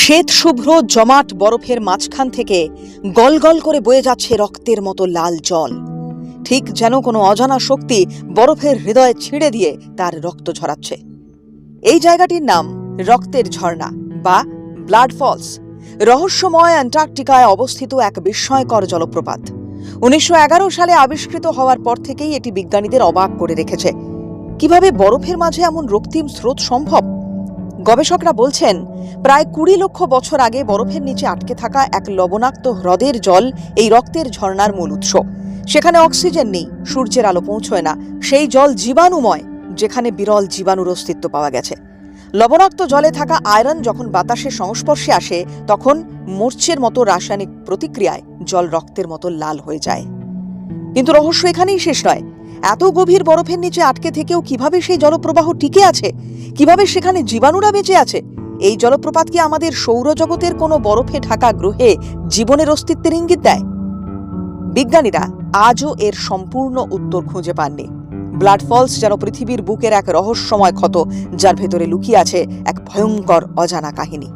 শ্বেত শুভ্র জমাট বরফের মাঝখান থেকে গলগল করে বয়ে যাচ্ছে রক্তের মতো লাল জল। ঠিক যেন কোনো অজানা শক্তি বরফের হৃদয়ে ছিঁড়ে দিয়ে তার রক্ত ঝরাচ্ছে। এই জায়গাটির নাম রক্তের ঝর্ণা বা ব্লাড ফলস। রহস্যময় অ্যান্টার্কটিকায় অবস্থিত এক বিস্ময়কর জলপ্রপাত। উনিশশো এগারো সালে আবিষ্কৃত হওয়ার পর থেকেই এটি বিজ্ঞানীদের অবাক করে রেখেছে। কীভাবে বরফের মাঝে এমন রক্তিম স্রোত সম্ভব? গবেষকরা বলছেন, প্রায় কুড়ি লক্ষ বছর আগে বরফের নিচে আটকে থাকা এক লবণাক্ত হ্রদের জল এই রক্তের ঝর্ণার মূল উৎস। সেখানে অক্সিজেন নেই, সূর্যের আলো পৌঁছয় না, সেই জল জীবাণুময়, যেখানে বিরল জীবাণুর অস্তিত্ব পাওয়া গেছে। লবণাক্ত জলে থাকা আয়রন যখন বাতাসের সংস্পর্শে আসে, তখন মরচের মতো রাসায়নিক প্রতিক্রিয়ায় জল রক্তের মতো লাল হয়ে যায়। কিন্তু রহস্য এখানেই শেষ নয়। এত গভীর বরফের নিচে আটকে থেকেও কীভাবে সেই জলপ্রবাহ টিকে আছে? কীভাবে সেখানে জীবাণুরা বেঁচে আছে? এই জলপ্রপাত কি আমাদের সৌরজগতের কোনো বরফে ঢাকা গ্রহে জীবনের অস্তিত্বের ইঙ্গিত দেয়? বিজ্ঞানীরা আজও এর সম্পূর্ণ উত্তর খুঁজে পাননি। ব্লাড ফলস যেন পৃথিবীর বুকের এক রহস্যময় ক্ষত, যার ভেতরে লুকিয়ে আছে এক ভয়ঙ্কর অজানা কাহিনী।